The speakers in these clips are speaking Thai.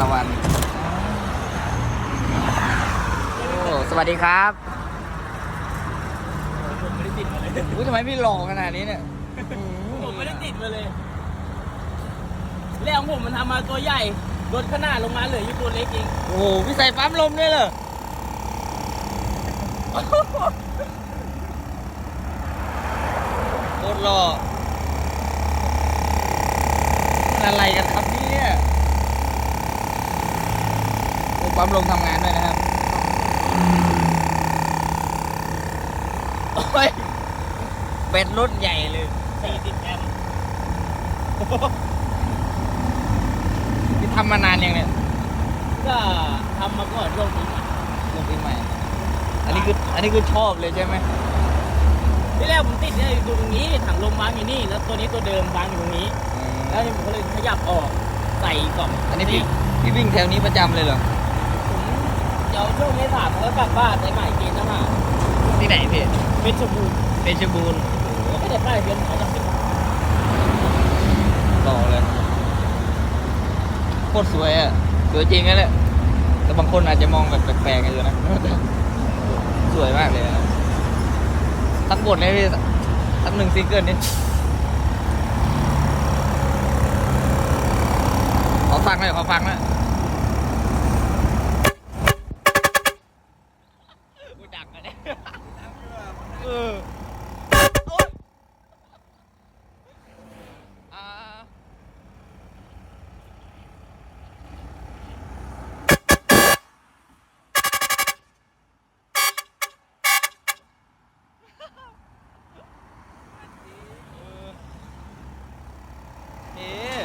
ละวันโอ้สวัสดีครับผมไม่ได้ติดมาเลยอุ้ยทำไมพี่หล่อขนาดนี้เนี่ยผมไม่ได้ติดมาเลยแล้วของผมมันทำมาตัวใหญ่ลดขนาดลงมาเหลืออยู่ตัวเล็กเองโอ้โหพี่ใส่ปั๊มลมด้วยเหรอโคตรหล่อมันอะไรกันครับเนี่ยโอ้ ปั๊มลมทำงานด้วยนะครับโอ้ยเป็นรุ่นใหญ่เลย40แอมป์ที่ทำมานานยังเนี่ยก็ทำมาก่อนช่วงปีใหม่ลงปีใหม่ อันนี้คืออันนี้คือชอบเลยใช่ไหมที่แรกผมติดเนี่ยอยู่ตรงนี้ถังลมวางอยู่นี่แล้วตัวนี้ตัวเดิมวางอยู่ตรงนี้อืมแล้วผมก็เลยขยับออกใส่กล่องอันนี้พี่พี่วิ่งแถวนี้ประจำเลยเหรอผม เดี๋ยวช่วงเมษาผมก็กลับบ้านไปใหม่เกณฑ์ทหารที่ไหนพี่เพชรบูรณ์เพชรบูรณ์ไม่ได้ป้ายทะเบียนเขาจะเป็นต่อเลยโคตรสวยอะสวยจริงนะเนี่ยแต่บางคนอาจจะมองแบบแปลกๆกันอยู่นะ สวยมากเลยนะสักบทเลยพี่สักหนึ่งซิงเกิลนี่ขอฟังหน่อยขอฟังหน่อยกูดักกันเนี่ยเออโอ๊ยอ่า เอ๊ะ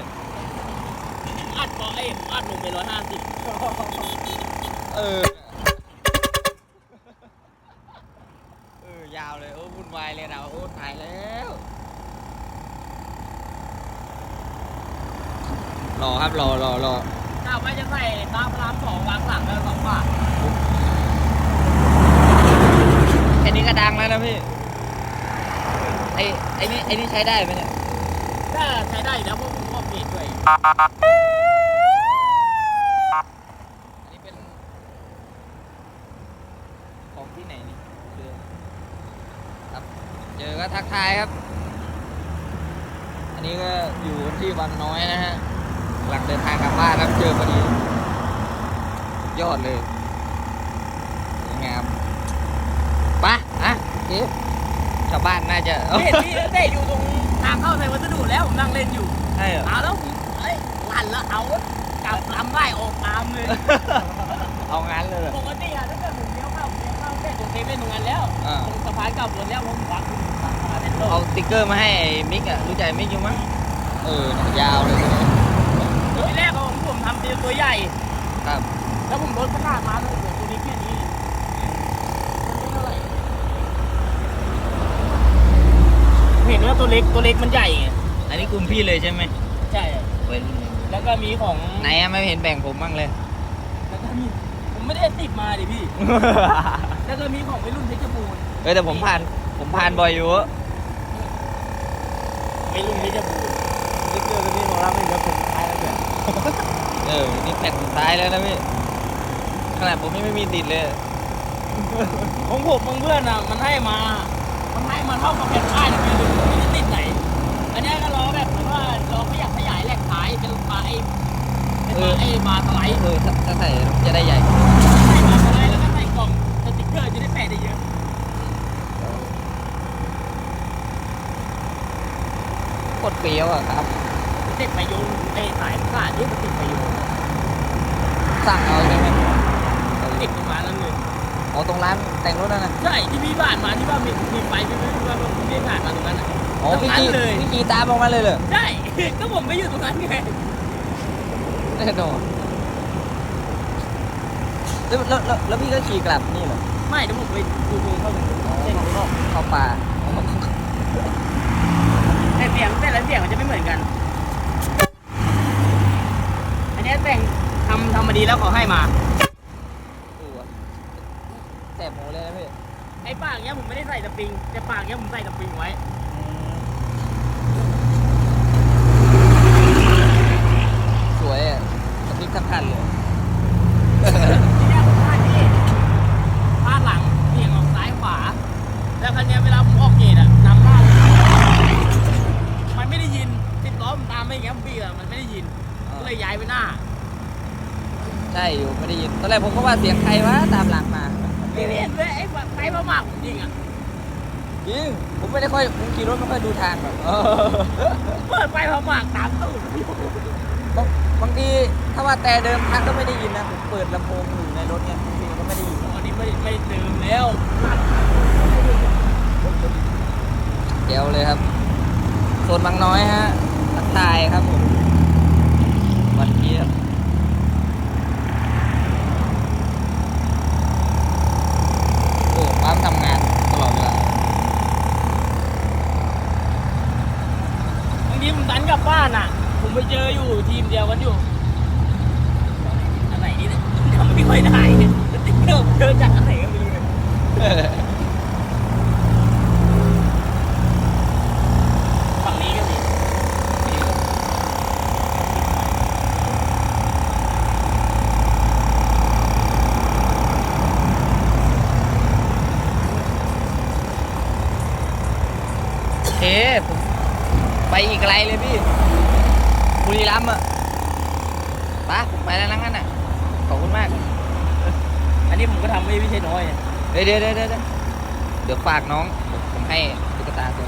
อัดบอกไอ้ ผมอัดลงไปร้อยห้าสิบเออ เออยาวเลย โอ้วุ่นวายเลยเราโอ้ตายแล้ว รอครับ รอรอรอถ้าไม่จะใส่ตาพระรามสองวางหลังแล้วสองบาทแค่นี้ก็ดังแล้วนะพี่ ไอ้ไอ้นี่ไอ้นี่ใช้ได้ไหมเนี่ย ถ้าใช้ได้อยู่แล้วเพราะผมชอบเบรดด้วย อันนี้เป็น ของที่ไหนนี่เจอครับ เจ อก็ทักทายครับ อันนี้ก็อยู่ที่วังน้อยนะฮะ หลังเดินทางกลับบ้านครับเจอพอดี ยอดเลยสวยงามไปะอะเจ๊ชาวบ้านน่าจะเห็นพี่เตะอยู่ตรงทางเข้าใส่วัสดุแล้วผมนั่งเล่นอยู่ใช่เหรอเอาแล้วผมเอ้ยลั่นแล้วเอากลับลำไล่ออกตามเลยเอางั้นเลยเหรอปกติอะถ้าเกิดผมเลี้ยวเข้าผมเลี้ยวเข้าแค่ตรงเซเว่นตรงนั้นแล้วอ่าตรงสะพานเก่าบนแล้วผมวัดสะพาน เป็นโลเอาสติ๊กเกอร์มาให้ไอ้มิกอะรู้ใจมิกอยู่มั้งเออยาวเลยตัวนี้ทีแรกอะผมผมทำเป็นตัวใหญ่ ครับ แล้วผมลดขนาดมาเลยเหลือตัวนี้แค่นี้มันไม่เท่าไหร่เห็นว่าตัวเล็กตัวเล็กมันใหญ่ไงอันนี้กลุ่มพี่เลยใช่ไหมใช่เว้นแล้วก็มีของไหนอะไม่เห็นแบ่งผมบ้างเลย แล้วก็มีผมไม่ได้ติดมาดิพี่ แล้วก็มีของไปรุ่นเพชรบูรณ์เออแต่ผมผ่านผมผ่านบ่อยอยู่ ไปรุ่นเพชรบูรณ์สติ๊กเกอร์ตัวนี้ของเราไม่เหลือผมท้ายแล้วเกิดเออนี่แผ่นสุดท้ายแล้วนะพี่ขนาดผมยังไม่มีติดเลย ของผมบางเพื่อนอะมันให้มา มันให้มาเท่ากับแผ่นป้ายนะพี่ดูไม่ได้ติดไหน อันเนี้ยก็รอแบบเหมือนว่าเราขยับขยายแหลกขายเป็นปลาไอ้เป็นปลาไอ้บาสไลด์ เออถ้าถ้าใส่จะได้ใหญ่ ใส่บาร์สไลด์แล้วก็ใส่กล่องสติ๊กเกอร์จะได้แปะได้เยอะ โค ตรเปรี้ยวอะครับ ติดไปโยนไอ้สายขาดนี่มันติดไปโยนสั่งเอาใช่ไหมติดตรงร้านนั้นเลยอ๋อตรงร้านแต่งรถนั่นนะใช่ที่พี่บ้านมาที่ว่ามีมีไฟพี่ไม่รู้ว่าผมไม่ผ่านมาตรงนั้นอะอ๋อตรงพี่นั้นขี่เลยพี่ขี่ตามออกมาเลยเหรอใช่ ก็ผมไปอยู่ตรงนั้นไงแน่นอนแล้วแล้วแล้วแล้วพี่ก็ขี่กลับนี่เหรอไม่เดี๋ยวผมไปดูดูเข้าไปเส้นข้างนอกเข้าป่า แต่เสียงแต่ละเสียงมันจะไม่เหมือนกัน อันเนี้ยแต่งทำทำมาดีแล้วเขาให้มาดูอะแสบหูเลยนะพี่ไอ้ปากเนี้ยผมไม่ได้ใส่สปริง แต่ปากเนี้ยผมใส่สปริงไว้สวยอะสติ๊กทั้งคันเลย ก็เลยย้ายไปหน้า ใช่อยู่ไม่ได้ยินตอนแรกผมก็ว่าเสียงใครวะตามหลังมาไม่เห็นเลยไอ้ไปพม่าผมจริงอะจริงผมไม่ได้ค่อยผมขี่รถไม่ค่อยดูทางแบบเปิดไปพม่าตามตู้บางบางทีถ้าว่าแต่เดิมทางก็ไม่ได้ยินนะผมเปิดลำโพงอยู่ในรถเนี่ยบางทีมันก็ไม่ได้ยินวันนี้ไม่ไม่เติมแล้วเดี๋ยวเลยครับโซนบางน้อยฮะทักทายครับผม วันนี้โอ้ปั๊มทำงานตลอดเวลาบางทีผมตันกลับบ้านอะ ผมไปเจออยู่ทีมเดียวกันอยู่อันไหนนี่เนี่ยทำไม่ค่อยได้เจอเจอจากอันไหนก็ไม่รู้เลยฝั่งนี้ก็มี โอเคผม ไปอีกไกลเลยพี่บุรีรัมย์อะปะผมไปแล้วนั่งั้นอะ ขอบคุณมาก อันนี้ผมก็ทำไม่ไม่ใช่น้อยเดี๋ยวเดี๋ยวเดี๋ยวเดี๋ยวฝากน้อง ผมให้ตุ๊กตาตัว